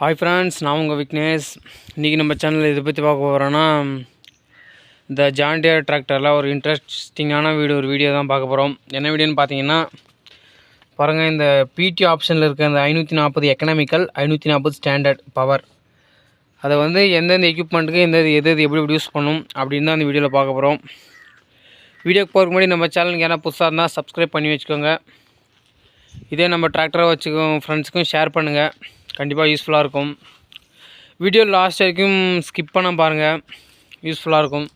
Hi friends நான் உங்கள் விக்னேஷ். இன்றைக்கி நம்ம சேனலில் இதை பற்றி பார்க்க போகிறோன்னா இந்த ஜாண்டியர் டிராக்டரில் ஒரு இன்ட்ரெஸ்டிங்கான வீடியோ ஒரு வீடியோ தான் பார்க்க போகிறோம் என்ன வீடியோன்னு பார்த்தீங்கன்னா பாருங்கள் இந்த பிடி ஆப்ஷனில் இருக்க இந்த ஐநூற்றி நாற்பது எக்கனாமிக்கல் ஐநூற்றி நாற்பது ஸ்டாண்டர்ட் பவர் அதை வந்து எந்தெந்த எக்யூப்மெண்ட்டுக்கு எந்த எது எது எப்படி எப்படி யூஸ் பண்ணும் அப்படின்னு தான் அந்த வீடியோவில் பார்க்க போகிறோம் வீடியோக்கு போகிறக்கு முன்னாடி நம்ம சேனலுக்கு ஏன்னா புதுசாக இருந்தால் சப்ஸ்கிரைப் பண்ணி வச்சுக்கோங்க. இதே நம்ம டிராக்டரை வச்சுக்கோ ஃப்ரெண்ட்ஸுக்கும் ஷேர் பண்ணுங்கள் கண்டிப்பாக யூஸ்ஃபுல்லாக இருக்கும். வீடியோ லாஸ்ட் வரைக்கும் ஸ்கிப் பண்ண பாருங்கள் யூஸ்ஃபுல்லாக இருக்கும்.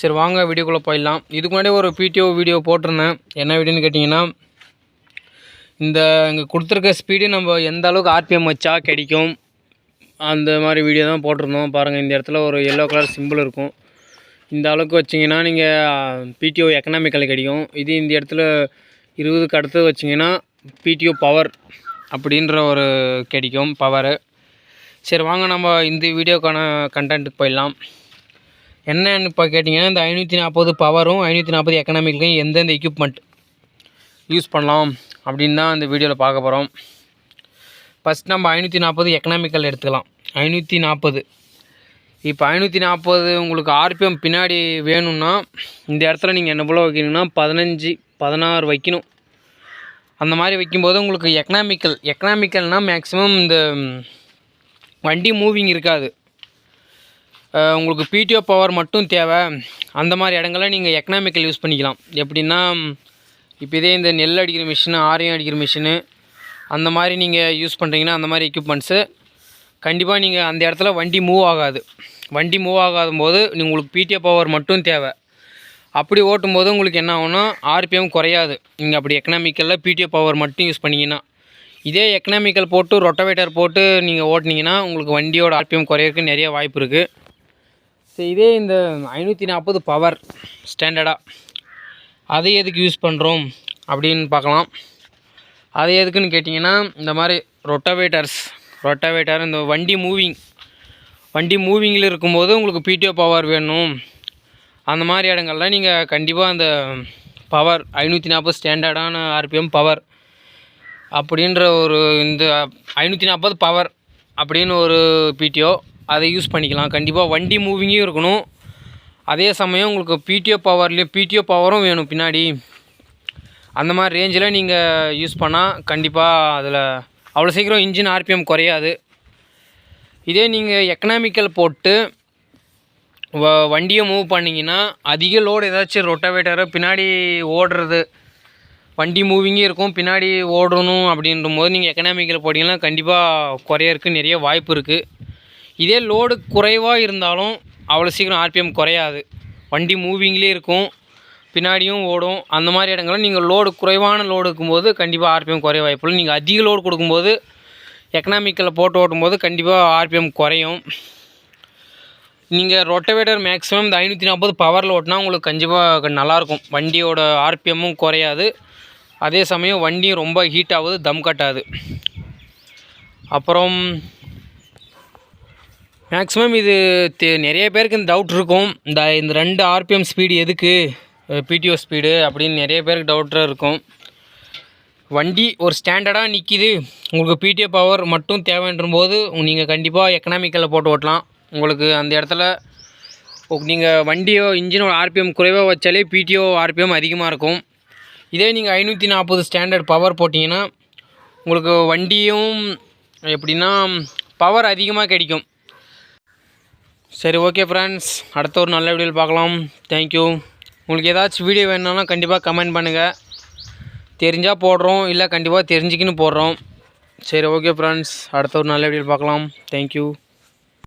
சரி வாங்க வீடியோக்குள்ளே போயிடலாம். இதுக்கு முன்னாடி ஒரு பிடிஓ வீடியோ போட்டிருந்தேன். என்ன வீடியோன்னு கேட்டிங்கன்னா இந்த இங்கே கொடுத்துருக்க ஸ்பீடு நம்ம எந்த அளவுக்கு ஆர்பிஎம் வச்சா கிடைக்கும்? அந்த மாதிரி வீடியோ தான் போட்டிருந்தோம். பாருங்கள் இந்த இடத்துல ஒரு எல்லோ கலர் சிம்பிள் இருக்கும். இந்த அளவுக்கு வச்சிங்கன்னா நீங்கள் பிடிஓ எக்கனாமிக்கல் கிடைக்கும் இது இந்த இடத்துல இருபதுக்கு அடுத்து வச்சிங்கன்னா பிடிஓ பவர் அப்படின்ற ஒரு கிடைக்கும் பவரு சரி வாங்க நம்ம இந்த வீடியோக்கான கண்டென்ட்டுக்கு போயிடலாம். என்னன்னு இப்போ கேட்டிங்கன்னா இந்த ஐநூற்றி நாற்பது பவரும் ஐநூற்றி நாற்பது எக்கனாமிக்கும் எந்தெந்த எக்யூப்மெண்ட் யூஸ் பண்ணலாம் அப்படின்னு தான் இந்த வீடியோவில் பார்க்க போகிறோம் ஃபஸ்ட் நம்ம ஐநூற்றி நாற்பது எக்கனாமிக்கல் எடுத்துக்கலாம். ஐநூற்றி நாற்பது இப்போ ஐநூற்றி நாற்பது உங்களுக்கு ஆர்பிஎம் பின்னாடி வேணும்னா இந்த இடத்துல நீங்கள் என்ன போல் வைக்கணும்னா பதினஞ்சு பதினாறு வைக்கணும். அந்த மாதிரி வைக்கும்போது உங்களுக்கு எக்கனாமிக்கல் எக்கனாமிக்கல்னால் மேக்ஸிமம் இந்த வண்டி மூவிங் இருக்காது. உங்களுக்கு பிடிஓ பவர் மட்டும் தேவை. அந்த மாதிரி இடங்களில் நீங்கள் எக்கனாமிக்கல் யூஸ் பண்ணிக்கலாம். எப்படின்னா இப்போ இதே இந்த நெல் அடிக்கிற மிஷினு ஆரியம் அடிக்கிற மிஷினு அந்த மாதிரி நீங்கள் யூஸ் பண்ணுறீங்கன்னா அந்த மாதிரி எக்யூப்மெண்ட்ஸு கண்டிப்பாக நீங்கள் அந்த இடத்துல வண்டி மூவ் ஆகாது. வண்டி மூவ் ஆகாத போது உங்களுக்கு பிடிஓ பவர் மட்டும் தேவை. அப்படி ஓட்டும் போது உங்களுக்கு என்ன ஆகும்னா ஆர்பிஎம் குறையாது. நீங்கள் அப்படி எக்கனாமிக்கலில் பிடிஓ பவர் மட்டும் யூஸ் பண்ணிங்கன்னா. இதே எக்கனாமிக்கல் போட்டு ரொட்டவேட்டர் போட்டு நீங்கள் ஓட்டினீங்கன்னா உங்களுக்கு வண்டியோட ஆர்பிஎம் குறையிறதுக்கு நிறைய வாய்ப்பு இருக்குது ஸோ இதே இந்த ஐநூற்றி நாற்பது பவர் ஸ்டாண்டர்டாக அதை எதுக்கு யூஸ் பண்ணுறோம் அப்படின்னு பார்க்கலாம். அது எதுக்குன்னு கேட்டிங்கன்னா இந்த மாதிரி ரொட்டவேட்டர்ஸ் ரொட்டவேட்டர் இந்த வண்டி மூவிங் வண்டி மூவிங்கில் இருக்கும்போது உங்களுக்கு பிடிஓ பவர் வேணும். அந்த மாதிரி இடங்கள்ல நீங்கள் கண்டிப்பாக அந்த பவர் ஐநூற்றி நாற்பது ஸ்டாண்டர்டான ஆர்பிஎம் பவர் அப்படின்ற ஒரு இந்த ஐநூற்றி நாற்பது பவர் அப்படின்னு ஒரு பிடிஓ அதை யூஸ் பண்ணிக்கலாம். கண்டிப்பாக வண்டி மூவிங்கும் இருக்கணும். அதே சமயம் உங்களுக்கு பிடிஓ பவர்லேயும் பிடிஓ பவரும் வேணும் பின்னாடி. அந்த மாதிரி ரேஞ்சில் நீங்கள் யூஸ் பண்ணால் கண்டிப்பாக அதில் அவ்வளோ சீக்கிரம் இன்ஜின் ஆர்பிஎம் குறையாது. இதே நீங்கள் எக்கனாமிக்கல் போட்டு வ வண்டியை மூவ் பண்ணிங்கன்னா அதிக லோடு ஏதாச்சும் ரொட்டவேட்டரை பின்னாடி ஓடுறது. வண்டி மூவிங்கே இருக்கும் பின்னாடி ஓடணும் அப்படின்ற போது நீங்கள் எக்கனாமிக்கில் போட்டிங்கன்னா கண்டிப்பாக குறையறதுக்கு நிறைய வாய்ப்பு இருக்குது இதே லோடு குறைவாக இருந்தாலும் அவ்வளோ சீக்கிரம் ஆர்பிஎம் குறையாது. வண்டி மூவிங்லேயே இருக்கும் பின்னாடியும் ஓடும். அந்த மாதிரி இடங்களில் நீங்கள் லோடு குறைவான லோடு இருக்கும்போது கண்டிப்பாக ஆர்பிஎம் குறைய வாய்ப்பு இல்லை. நீங்கள் அதிக லோடு கொடுக்கும்போது எக்கனாமிக்கலில் போட்டு ஓட்டும்போது கண்டிப்பாக ஆர்பிஎம் குறையும். நீங்கள் ரொட்டவேட்டர் மேக்ஸிமம் இந்த ஐநூற்றி நாற்பது பவரில் ஓட்டினா உங்களுக்கு கண்டிப்பாக நல்லாயிருக்கும். வண்டியோட ஆர்பிஎம்மும் குறையாது. அதே சமயம் வண்டியும் ரொம்ப ஹீட் ஆகுது தம் கட்டாது. அப்புறம் மேக்ஸிமம் இது நிறைய பேருக்கு இந்த டவுட் இருக்கும். இந்த இந்த ரெண்டு ஆர்பிஎம் ஸ்பீடு எதுக்கு? பிடிஓ ஸ்பீடு அப்படின்னு நிறைய பேருக்கு டவுட்டாக இருக்கும். வண்டி ஒரு ஸ்டாண்டர்டாக நிற்கிது உங்களுக்கு பிடிஓ பவர் மட்டும் தேவைன்ற போது நீங்கள் கண்டிப்பாக எக்கனாமிக்கலில் போட்டு ஓட்டலாம். உங்களுக்கு அந்த இடத்துல நீங்கள் வண்டியோ இன்ஜினோட ஆர்பிஎம் குறைவாக வச்சாலே பிடிஓ ஆர்பிஎம் அதிகமாக இருக்கும். இதே நீங்கள் ஐநூற்றி நாற்பது ஸ்டாண்டர்ட் பவர் போட்டிங்கன்னா உங்களுக்கு வண்டியும் எப்படின்னா பவர் அதிகமாக கிடைக்கும். சரி ஓகே ஃப்ரெண்ட்ஸ் அடுத்த ஒரு நல்ல வீடியோவில் பார்க்கலாம். தேங்க்யூ உங்களுக்கு ஏதாச்சும் வீடியோ வேணும்னா கண்டிப்பாக கமெண்ட் பண்ணுங்கள் தெரிஞ்சால் போடுறோம் இல்லை கண்டிப்பாக தெரிஞ்சுக்கின்னு போடுறோம். சரி ஓகே ஃப்ரெண்ட்ஸ் அடுத்த ஒரு நல்ல வீடியோவில் பார்க்கலாம். தேங்க்யூ